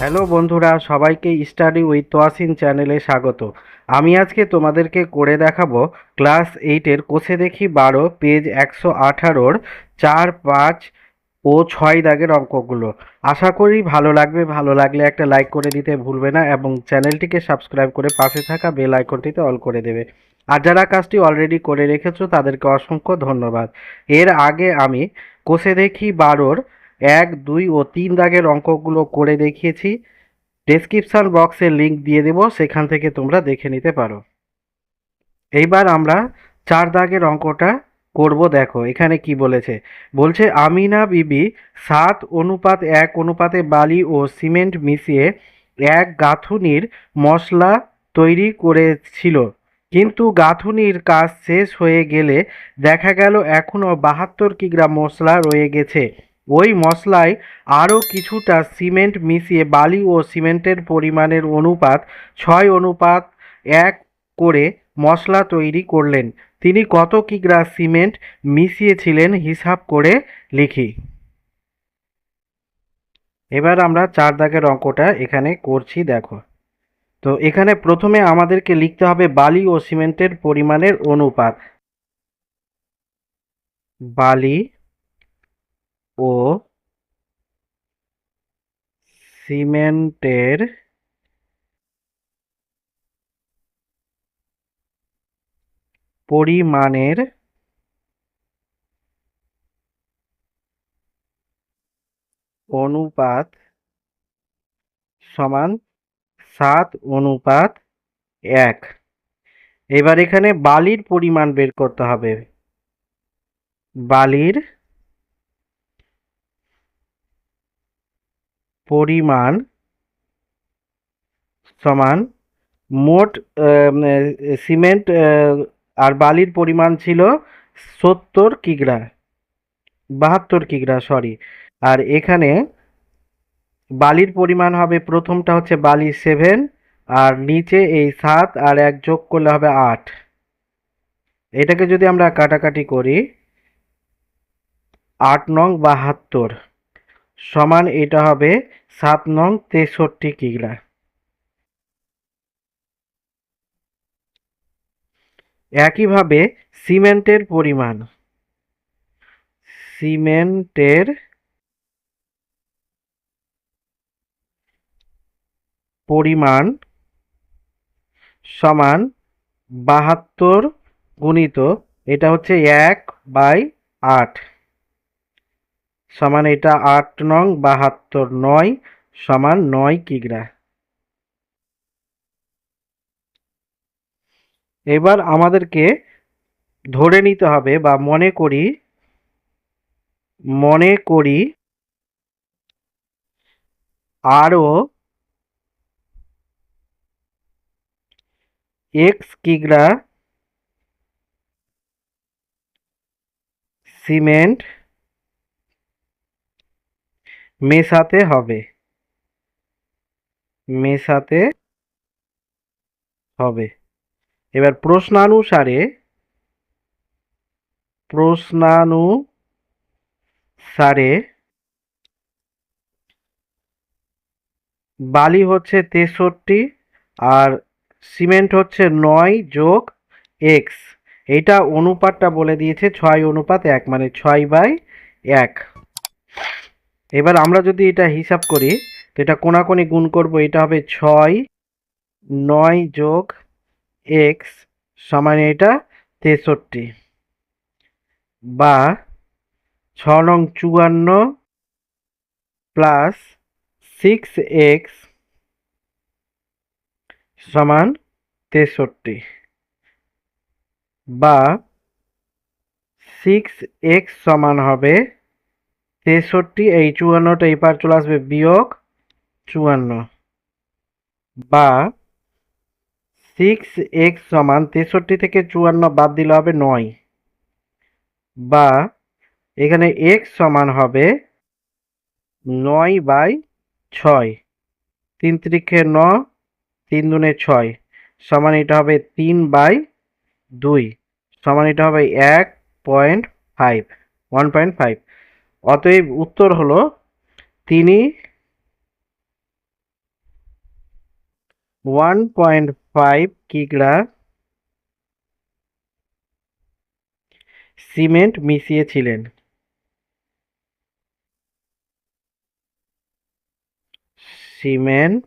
Hello বন্ধুরা, সবাইকে study with Toyasin চ্যানেলে স্বাগত। আমি আজকে তোমাদেরকে করে দেখাবো ক্লাস এইটের কোষে দেখি বারো, পেজ একশো আঠারোর চার, পাঁচ ও ছয় দাগের অঙ্কগুলো। আশা করি ভালো লাগবে, ভালো লাগলে একটা লাইক করে দিতে ভুলবে না এবং চ্যানেলটিকে সাবস্ক্রাইব করে পাশে থাকা বেল আইকনটিতে অল করে দেবে। আর যারা কাজটি অলরেডি করে রেখেছো, তাদেরকে অসংখ্য ধন্যবাদ। এর আগে আমি কোষে দেখি বারোর এক, দুই ও তিন দাগের অঙ্কগুলো করে দেখিয়েছি। ডেসক্রিপশন বক্সে লিংক দিয়ে দেবো, সেখান থেকে তোমরা দেখে নিতে পারো। এইবার আমরা চার দাগের অঙ্কটা করব, দেখো, এখানে কি বলেছে? বলছে, আমিনা বিবি, সাত অনুপাত এক অনুপাতে বালি ও সিমেন্ট মিশিয়ে এক গাঁথুনির মশলা তৈরি করেছিল। কিন্তু গাঁথুনির কাজ শেষ হয়ে গেলে দেখা গেল এখনও বাহাত্তর কিগ্রা মশলা রয়ে গেছে। ওই মশলায় আরও কিছুটা সিমেন্ট মিশিয়ে বালি ও সিমেন্টের পরিমাণের অনুপাত, ছয় অনুপাত এক করে মশলা তৈরি করলেন। তিনি কত কিগ্রা সিমেন্ট মিশিয়েছিলেন হিসাব করে লিখি। এবার আমরা চার দাগের অঙ্কটা এখানে করছি, দেখো। তো এখানে প্রথমে আমাদেরকে লিখতে হবে বালি ও সিমেন্টের পরিমাণের অনুপাত। বালি ও সিমেন্টের পরিমাণের অনুপাত সমান সাত অনুপাত এক। এবার এখানে বালির পরিমাণ বের করতে হবে। বালির পরিমাণ সমান মোট সিমেন্ট আর বালির পরিমাণ ছিল সত্তর কিগ্রা, বাহাত্তর কিগ্রা সরি আর এখানে বালির পরিমাণ হবে, প্রথমটা হচ্ছে বালি সেভেন আর নিচে এই সাত, আর এক যোগ করলে হবে আট। এটাকে যদি আমরা কাটাকাটি করি, আট নং বাহাত্তর। সমান এটা হবে সাত নং তেষট্টি কিগ্রা একইভাবে সিমেন্টের পরিমাণ। সিমেন্টের পরিমাণ সমান বাহাত্তর গুণিত এটা হচ্ছে এক বাই আট। সমান এটা আট নং বাহাত্তর নয় সমান নয় কিগ্রা। এবার আমাদেরকে ধরে নিতে হবে বা মনে করি মনে করি আরও এক্স কিগ্রা সিমেন্ট মেশাতে হবে। মেশাতে হবে। এবার প্রশ্নানুসারে প্রশ্নানুসারে বালি হচ্ছে তেষট্টি আর সিমেন্ট হচ্ছে নয় যোগ এক্স। এইটা অনুপাতটা বলে দিয়েছে, ছয় অনুপাত এক মানে ছয় বাই এক। এবার আমরা যদি এটা হিসাব করি, তো এটা কোনাকুনি গুণ করব, এটা হবে ছয়, নয় যোগ এক্স সমান এটা তেষট্টি। বা ছ নং চুয়ান্ন প্লাস সিক্স এক্স সমান তেষট্টি। বা সিক্স এক্স সমান হবে তেষট্টি, এই চুয়ান্নটা এই পার চলে আসবে বিয়োগ চুয়ান্ন। বা সিক্স এক্স সমান তেষট্টি থেকে চুয়ান্ন বাদ দিলে হবে নয়। বা এখানে এক্স সমান হবে নয় বাই ছয়। তিন ত্রিখে ন, তিন দুনে ছয়। সমান এটা হবে তিন বাই দুই। সমান এটা হবে এক point five, one point five. অতএব উত্তর হলো তিনি ওয়ান পয়েন্ট ফাইভ কিগ্রা সিমেন্ট মিশিয়েছিলেন। সিমেন্ট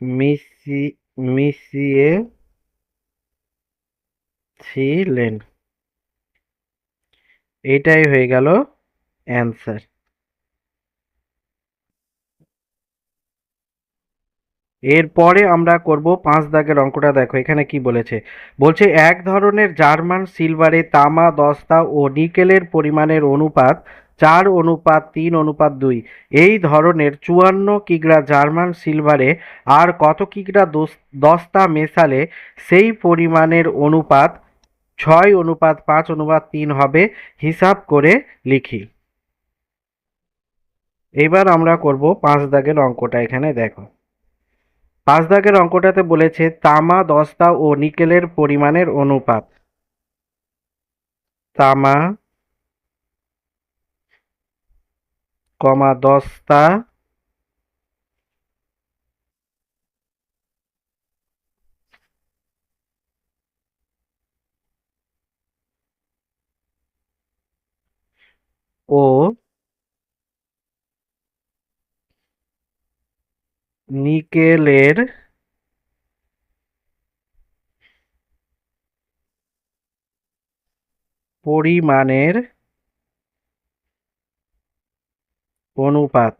মিশি মিশিয়ে ছিলেন এটাই হয়ে গেল অ্যান্সার এরপরে আমরা করব পাঁচ দাগের অঙ্কটা। দেখো, এখানে কি বলেছে? বলছে, এক ধরনের জার্মান সিলভারে তামা, দস্তা ও নিকেলের পরিমাণের অনুপাত চার অনুপাত তিন অনুপাত দুই। এই ধরনের চুয়ান্ন কিগ্রা জার্মান সিলভারে আর কত কিগ্রা দোস- দস্তা মেশালে সেই পরিমাণের অনুপাত ছয় অনুপাত পাঁচ অনুপাত তিন হবে, হিসাব করে লিখি। এবার আমরা করব পাঁচ দাগের অঙ্কটা এখানে দেখো। পাঁচ দাগের অঙ্কটাতে বলেছে, তামা, দস্তা ও নিকেলের পরিমাণের অনুপাত। তামা, কমা, দস্তা ও নিকেলের পরিমাণের অনুপাত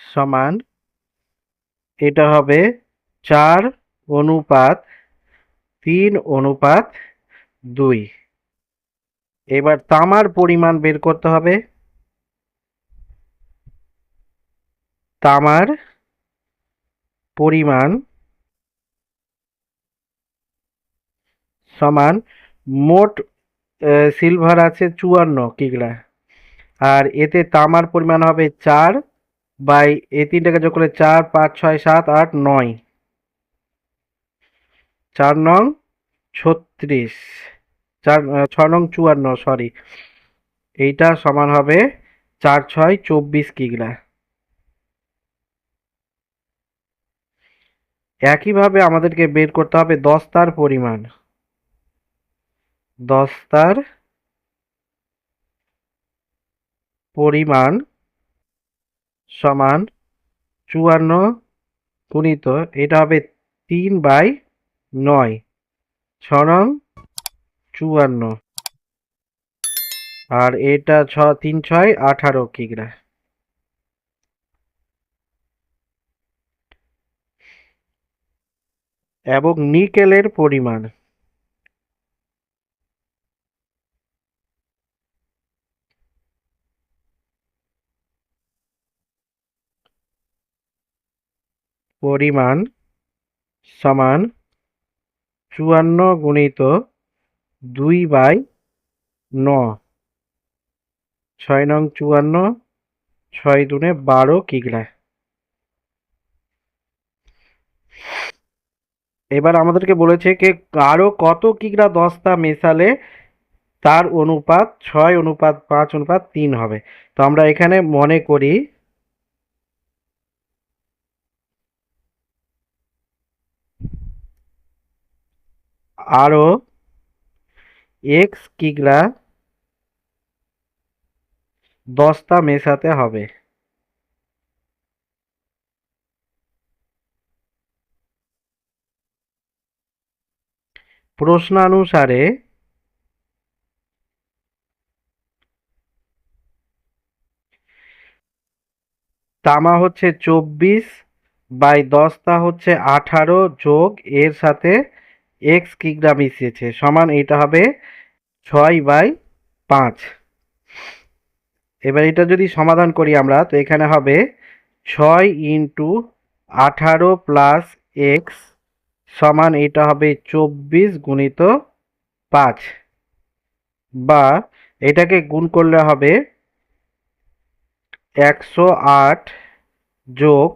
সমান এটা হবে চার অনুপাত তিন অনুপাত দুই। এবার তামার পরিমাণ বের করতে হবে। তামার পরিমাণ সমান মোট সিলভার আছে চুয়ান্ন কিগ্রা। আর এতে তামার পরিমাণ হবে চার বাই এই তিনটাকে যোগ করলে চার, পাঁচ, ছয়, সাত, আট, নয়। চার নং ছত্রিশ। চার ছয় নং চুয়ান্ন সরি এইটা সমান হবে চার ছয় চব্বিশ কিগ্রা একইভাবে আমাদেরকে বের করতে হবে দস্তার পরিমাণ। দস্তার পরিমাণ সমান চুয়ান্ন গুণিত, এটা হবে তিন বাই নয়। ছ নং চুয়ান্ন। আর এটা ছ, তিন, ছয়, আঠারো কিগ্রা এবং নিকেলের পরিমাণ। পরিমাণ সমান চুয়ান্ন গুণিত দুই বাই ন। ছয় নং চুয়ান্ন, ছয় দুনে বারো কিগ্রা এবার আমাদেরকে বলেছে যে আরও কত কিগ্রা দস্তা মেশালে তার অনুপাত ছয় অনুপাত পাঁচ অনুপাত তিন হবে। তো আমরা এখানে মনে করি আরও এক্স কিগ্রা দস্তা মেশাতে হবে। প্রশ্নানুসারে তামা হচ্ছে চব্বিশ বাই দস্তা হচ্ছে আঠারো যোগ এর সাথে এক্স কিগ্রা মিশিয়েছে সমান এটা হবে ছয় বাই পাঁচ। এবার এটা যদি সমাধান করি আমরা, তো এখানে হবে ছয় ইন্টু আঠারো প্লাস এক্স সমান এটা হবে চব্বিশ গুণিত পাঁচ। বা এটাকে গুণ করলে হবে একশো আট যোগ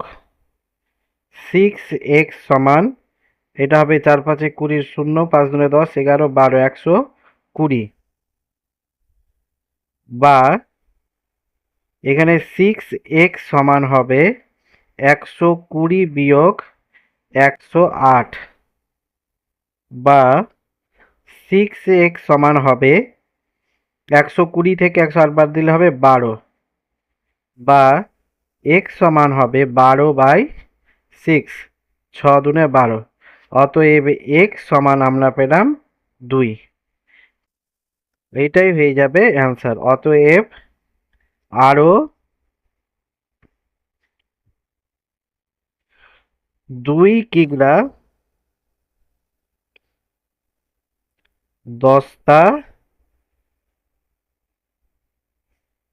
সিক্স এক্স সমান এটা হবে চার পাঁচে কুড়ির শূন্য, পাঁচ দুনে দশ, এগারো, বারো, একশো কুড়ি। বা এখানে সিক্স এক্স সমান হবে একশো কুড়ি বিয়োগ একশো আট। বা সিক্স এক্স সমান হবে একশো কুড়ি থেকে একশো আট বাদ দিলে হবে বারো। বা এক্স সমান হবে বারো বাই সিক্স ছ দুনে বারো। অতএব এক্স সমান আমরা পেলাম দুই। এইটাই হয়ে যাবে অ্যান্সার অতএব আরও দুই কিগ্রা দশটা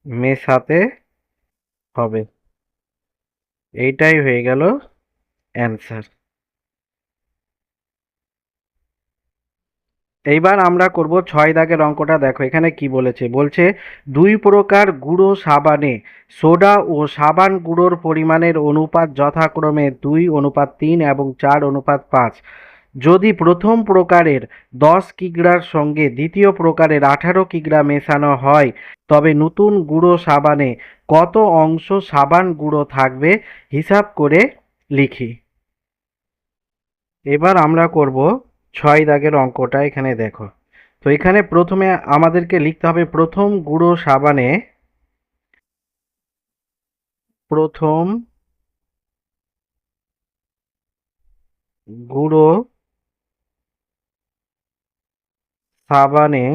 মেশাতে হবে। এইটাই হয়ে গেল অ্যান্সার এইবার আমরা করব ছয় দাগের অঙ্কটা। দেখো, এখানে কি বলেছে? বলছে, দুই প্রকার গুঁড়ো সাবানে, সোডা ও সাবান গুঁড়োর পরিমাণের অনুপাত যথাক্রমে দুই, অনুপাত তিন এবং চার, অনুপাত পাঁচ। যদি প্রথম প্রকারের দশ কিগ্রার সঙ্গে দ্বিতীয় প্রকারের আঠারো কিগ্রা মেশানো হয়, তবে নতুন গুঁড়ো সাবানে কত অংশ সাবান গুঁড়ো থাকবে হিসাব করে লিখি। এবার আমরা করব ছয় দাগের অঙ্কটা এখানে দেখো। তো এখানে প্রথমে আমাদেরকে লিখতে হবে প্রথম গুঁড়ো সাবানে প্রথম গুঁড়ো সাবানে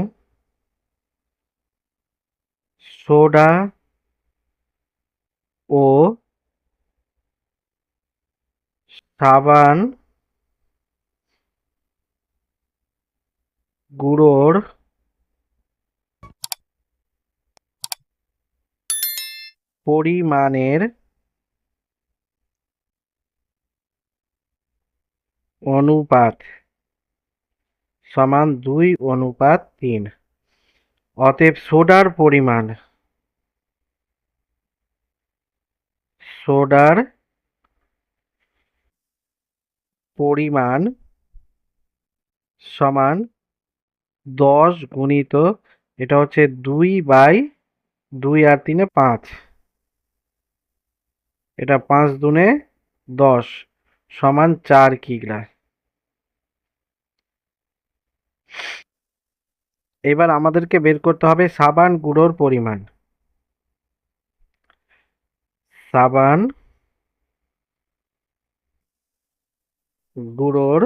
সোডা ও সাবান গুঁড়োর পরিমাণের অনুপাত সমান দুই অনুপাত তিন। অতএব সোডার পরিমাণ সোডার পরিমাণ সমান দশ গুণিত, এটা হচ্ছে দুই বাই দুই আর তিনে পাঁচ। এটা পাঁচ দুনে দশ সমান চার কিগ্রা এবার আমাদেরকে বের করতে হবে সাবান গুঁড়োর পরিমাণ। সাবান গুঁড়োর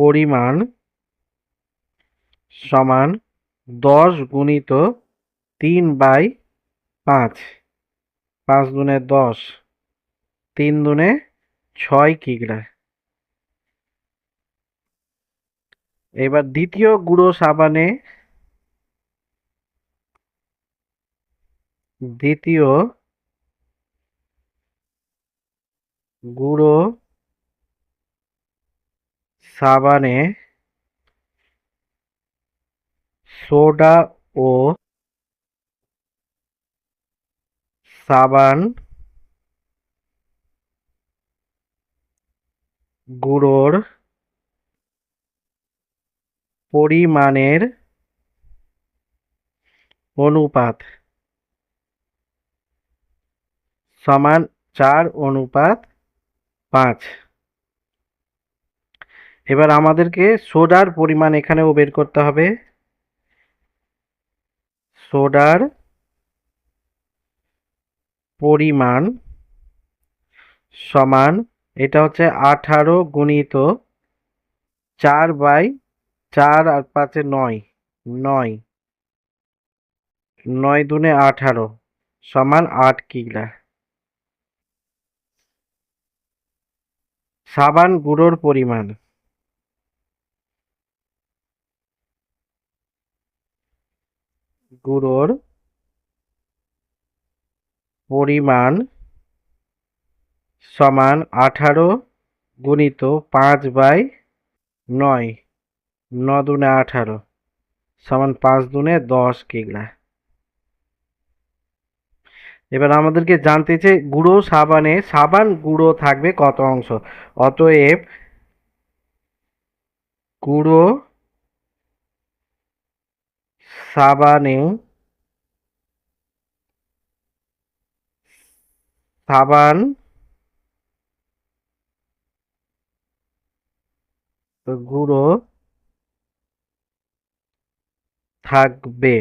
পরিমাণ সমান দশ গুণিত তিন বাই পাঁচ। পাঁচ দুনে দশ, তিন দুনে ছয় কিগ্রা এবার দ্বিতীয় গুঁড়ো সাবানে দ্বিতীয় গুঁড়ো সাবানে সোডা ও সাবান গুঁড়োর পরিমাণের অনুপাত সমান চার অনুপাত পাঁচ। এবার আমাদেরকে সোডার পরিমাণ এখানেও বের করতে হবে। সোডার পরিমাণ সমান, এটা হচ্ছে আঠারো গুণিত চার বাই চার আর পাঁচে নয় নয়। নয় দুনে আঠারো সমান আট কিগ্রা। সাবান গুঁড়োর পরিমাণ। গুঁড়োর পরিমাণ সমান আঠারো গুণিত পাঁচ বাই নয়, ন দুনে আঠারো, সমান পাঁচ দুনে দশ কিগ্রা। এবার আমাদেরকে জানতে চাই, গুঁড়ো সাবানে, সাবান গুঁড়ো থাকবে কত অংশ? অতএব গুঁড়ো সাবানে, সাবান, গুঁড়ো থাকবে।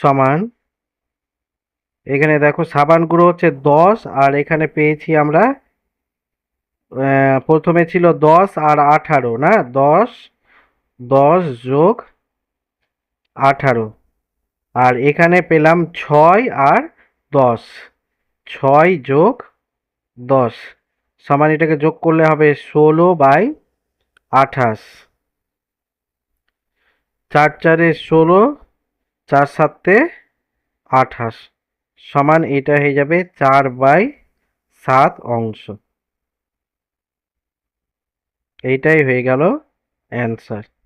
সমান। এখানে দেখো সাবান গুঁড়ো হচ্ছে দশ, আর এখানে পেয়েছি আমরা প্রথমে ছিল দশ আর আঠারো, না? দশ দশ যোগ আঠারো। আর এখানে পেলাম ছয় আর দশ। ছয় যোগ দশ। সমান এটাকে যোগ করলে হবে ষোলো বাই আঠাশ। চার চারে ষোলো, চার সাতে আঠাশ। সমান এটা হয়ে যাবে চার বাই সাত অংশ। এইটাই হয়ে গেল অ্যান্সার।